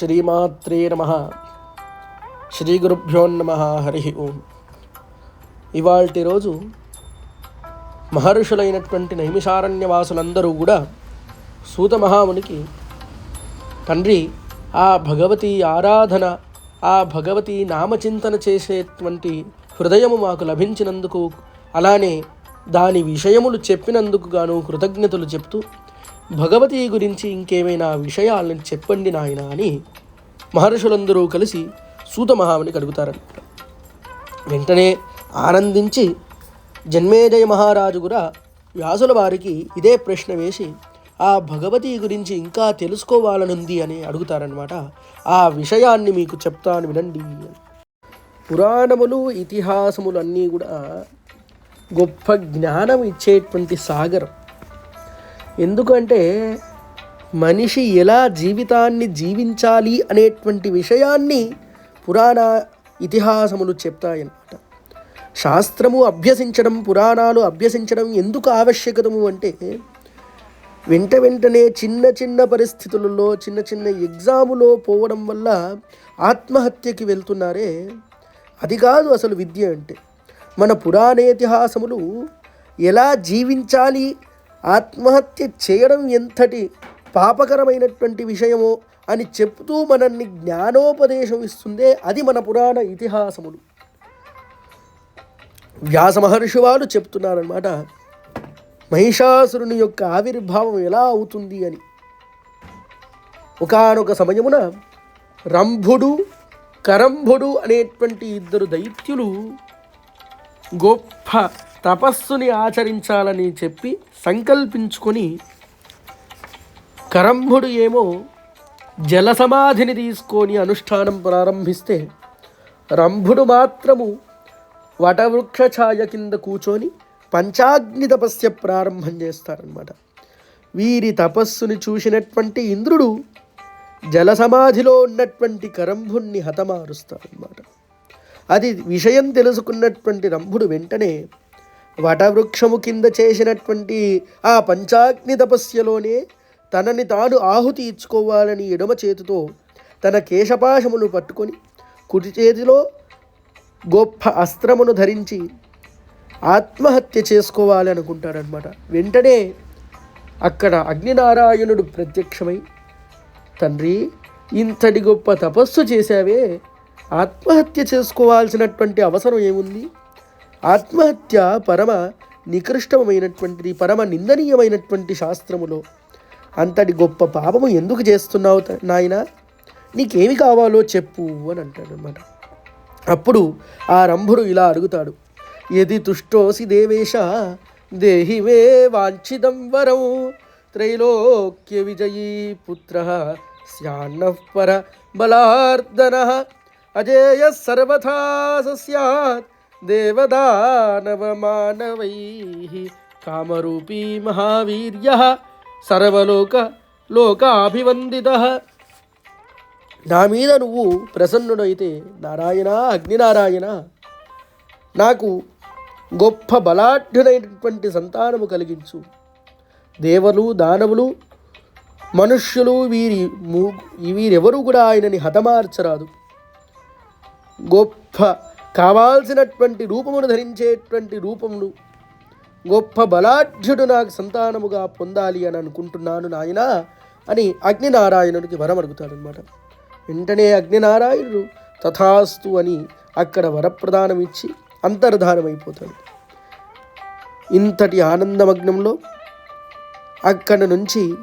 శ్రీమాత్రే నమ. శ్రీ గురుభ్యో నమ. హరి ఓం. ఇవాల్టి రోజు మహర్షులైనటువంటి నైమిషారణ్యవాసులందరూ కూడా సూత మహామునికి తండ్రి ఆ భగవతి ఆరాధన ఆ భగవతి నామచింతన చేసేటువంటి హృదయము మాకు లభించినందుకు అలానే దాని విషయములు చెప్పినందుకు గాను కృతజ్ఞతలు చెప్తూ భగవతి గురించి ఇంకేమైనా విషయాలను చెప్పండి నాయన అని మహర్షులందరూ కలిసి సూత మహామునికి అడుగుతారన్నమాట వెంటనే ఆనందించి జన్మేజయ మహారాజు కూడా వ్యాసుల వారికి ఇదే ప్రశ్న వేసి ఆ భగవతి గురించి ఇంకా తెలుసుకోవాలనుంది అని అడుగుతారనమాట ఆ విషయాన్ని మీకు చెప్తాను వినండి పురాణములు ఇతిహాసములు అన్నీ కూడా గొప్ప జ్ఞానం ఇచ్చేటువంటి సాగరం. ఎందుకంటే మనిషి ఎలా జీవితాన్ని జీవించాలి అనేటువంటి విషయాన్ని పురాణ ఇతిహాసములు చెప్తాయన్నమాట. శాస్త్రము అభ్యసించడం పురాణాలు అభ్యసించడం ఎందుకు ఆవశ్యకతము అంటే వెంట వెంటనే చిన్న చిన్న పరిస్థితులలో చిన్న చిన్న ఎగ్జాములో పోవడం వల్ల ఆత్మహత్యకి వెళ్తున్నారే. అది కాదు అసలు విద్య అంటే. మన పురాణేతిహాసములు ఎలా జీవించాలి ఆత్మహత్య చేయడం ఎంతటి పాపకరమైనటువంటి విషయమో అని చెప్తూ మనల్ని జ్ఞానోపదేశం ఇస్తుందే అది మన పురాణ ఇతిహాసములు. వ్యాస మహర్షి వారు చెప్తున్నారనమాట మహిషాసురుని యొక్క ఆవిర్భావం ఎలా అవుతుంది అని. ఒకానొక సమయమున రంభుడు కరంభుడు అనేటువంటి ఇద్దరు దైత్యులు గొప్ప తపస్సుని ఆచరించాలని చెప్పి సంకల్పించుకొని కరంభుడు ఏమో జలసమాధిని తీసుకొని అనుష్ఠానం ప్రారంభిస్తే రంభుడు మాత్రము వటవృక్ష ఛాయ కింద కూర్చొని పంచాగ్ని తపస్య ప్రారంభం చేస్తారనమాట వీరి తపస్సుని చూసినటువంటి ఇంద్రుడు జలసమాధిలో ఉన్నటువంటి కరంభుణ్ణి హతమారుస్తారనమాట అది విషయం తెలుసుకున్నటువంటి రంభుడు వెంటనే వటవృక్షము కింద చేసినటువంటి ఆ పంచాగ్ని తపస్యలోనే తనని తాను ఆహుతి ఇచ్చుకోవాలని ఎడమ చేతితో తన కేశపాశమును పట్టుకొని కుడి చేతిలో గొప్ప అస్త్రమును ధరించి ఆత్మహత్య చేసుకోవాలనుకుంటాడనమాట వెంటనే అక్కడ అగ్నినారాయణుడు ప్రత్యక్షమై తండ్రి ఇంతటి గొప్ప తపస్సు చేశావే ఆత్మహత్య చేసుకోవాల్సినటువంటి అవసరం ఏముంది? ఆత్మహత్య పరమ నికృష్టమైనటువంటిది పరమ నిందనీయమైనటువంటి శాస్త్రములో అంతటి గొప్ప పాపము ఎందుకు చేస్తున్నావు నాయన నాయనా? నీకేమి కావాలో చెప్పు అని అంటాడు అనమాట అప్పుడు ఆ రంభుడు ఇలా అడుగుతాడు. యది తుష్టోసి దేవేశ దేహివే వాంఛితం వరం త్రైలోక్య విజయీ పుత్ర స్యాన్నః పర బలార్దన అజేయ సర్వథా సస్యాత్ దేవదానవ కామరూపీ మహావీర్య సర్వలోక లోకాభివందిత నా మీద నువ్వు ప్రసన్నుడైతే నారాయణ అగ్నినారాయణ నాకు గొప్ప బలాఢ్యుడైనటువంటి సంతానము కలిగించు. దేవలు దానవులు మనుష్యులు వీరి మూ వీరెవరూ కూడా ఆయనని హతమార్చరాదు. గొప్ప కావాల్సినటువంటి రూపమును ధరించేటువంటి రూపమును గొప్ప బలాఢ్యుడు నాకు సంతానముగా పొందాలి అని అనుకుంటున్నాను నాయన అని అగ్నినారాయణుడికి వరం అడుగుతాడనమాట వెంటనే అగ్నినారాయణుడు తథాస్తు అని అక్కడ వరప్రదానం ఇచ్చి అంతర్ధానమైపోతాడు. ఇంతటి ఆనందమగ్నంలో అక్కడ నుంచి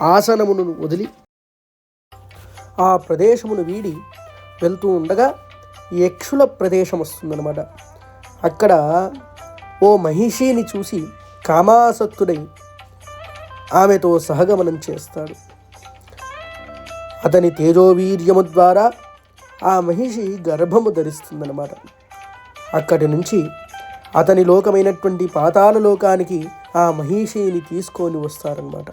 ఆసనమును వదిలి ఆ ప్రదేశమును వీడి వెళ్తూ ఉండగా యక్షుల ప్రదేశం వస్తుందన్నమాట. అక్కడ ఓ మహిషిని చూసి కామాసక్తుడై ఆమెతో సహగమనం చేస్తాడు. అతని తేజోవీర్యము ద్వారా ఆ మహిషి గర్భము ధరిస్తుందన్నమాట. అక్కడి నుంచి అతని లోకమైనటువంటి పాతాల లోకానికి ఆ మహిషిని తీసుకొని వస్తారనమాట